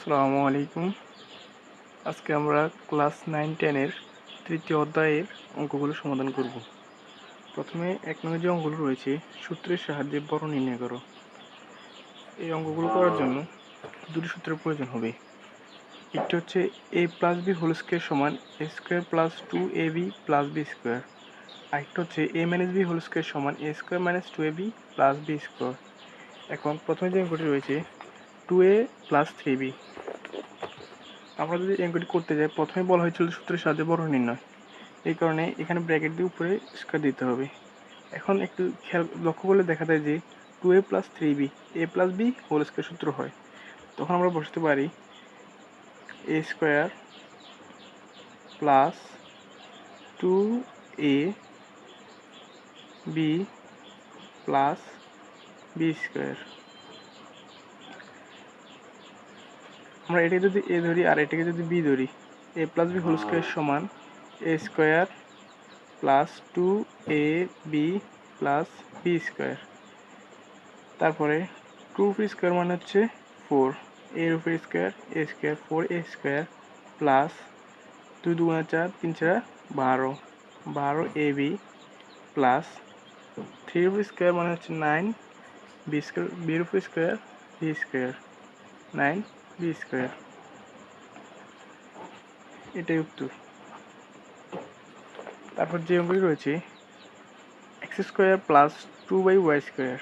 আসসালামু আলাইকুম। আজকে আমরা ক্লাস নাইন টেনের তৃতীয় অধ্যায়ের অঙ্কগুলো সমাধান করব। প্রথমে এক নম্বর যে অঙ্কগুলো রয়েছে, সূত্রের সাহায্যে বড় নির্ণয় করো। এই অঙ্কগুলো করার জন্য দুটি সূত্রের প্রয়োজন হবে। একটি হচ্ছে A plus B whole square সমান A square plus two A B plus B square আরেকটা হচ্ছে A minus B whole square সমান A square minus two A B plus B square এখন প্রথমে যে অঙ্কটি রয়েছে two A plus three B আমরা যদি অঙ্কটি করতে যাই, প্রথমে বলা হয়েছিল সূত্রের সাহায্যে বড় নির্ণয়। এই কারণে এখানে ব্র্যাকেট দিয়ে উপরে স্কোয়ার দিতে হবে। এখন একটু খেয়াল, লক্ষ্য করলে দেখা যায় যে two A plus three B A plus B whole square সূত্র হয়। তখন আমরা বসতে পারি A square plus two A B plus B square আমরা এটাকে যদি এ ধরি আর এটাকে যদি বি ধরি A plus B whole square সমান A square plus two A B plus B square তারপরে টু উপর স্কোয়ার মানে হচ্ছে ফোর এর উপর square A square four A square plus দুই দুগুণা চার তিন চার বারো। বারো এ বি প্লাস থ্রি উপর স্কোয়ার মানে হচ্ছে নাইন বি স্কোয়ার বির উপর square B square nine B square এটাই উত্তর। তারপর যে অঙ্কটি রয়েছে X square plus two by Y square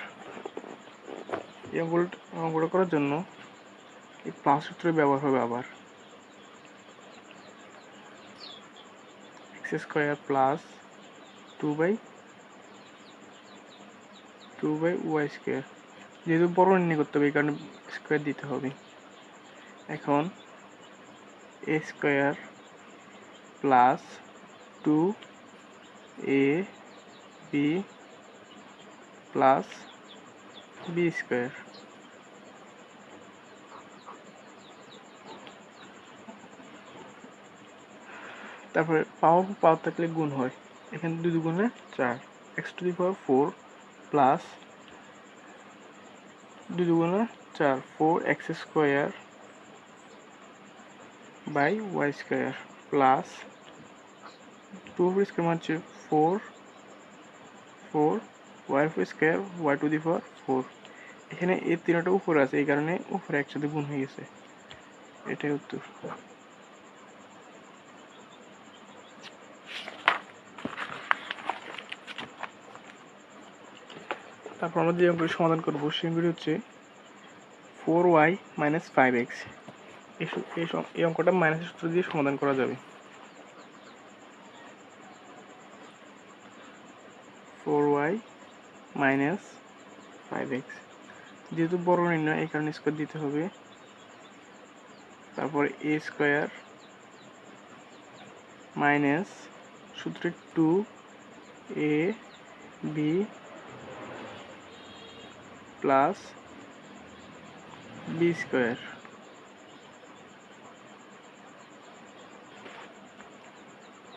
এই অঙ্কটা অঙ্কটা করার জন্য এই প্লাস সূত্রের ব্যবহার হবে আবার। X square plus two by two by Y square যেহেতু বড় নির্ণয় করতে হবে, এই কারণে স্কোয়ার দিতে হবে। এখন A square plus two A B plus B square তারপরে পাওয়ার পাওয়ার থাকলে গুণ হয়। এখানে দুই দুগুণে চার। X to the power four plus দুই দুগুণে চার। Four X square by Y square plus two উপর স্কোয়ার মানে হচ্ছে four four Y four square Y two the four four. এখানে এই তিনটা উপরে আছে, এই কারণে উপরে একসাথে গুণ হয়ে গেছে। এটাই উত্তর। তারপর আমরা যে সমাধান করব, সেই হচ্ছে four Y minus five X এই অঙ্কটা মাইনাসের সূত্র দিয়ে সমাধান করা যাবে। Four Y minus five X যেহেতু বড় নির্ণয়, এই কারণে স্কোয়ার দিতে হবে। তারপর এ স্কোয়ার মাইনাস সূত্রে two A B plus B square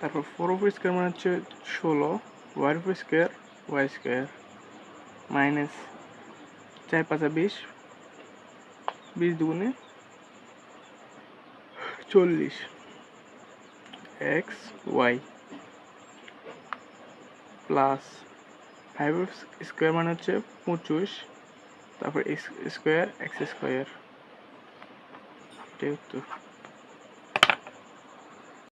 তারপর ফোর উপর স্কোয়ার মানে হচ্ছে ষোলো ওয়াই উপর স্কোয়ার ওয়াই স্কোয়ার মাইনাস চার পাঁচা বিশ বিশ দুগুণে চল্লিশ X Y plus five square মানে হচ্ছে পঁচিশ, তারপর স্কোয়ার এক্স স্কোয়ার এটাই উত্তর।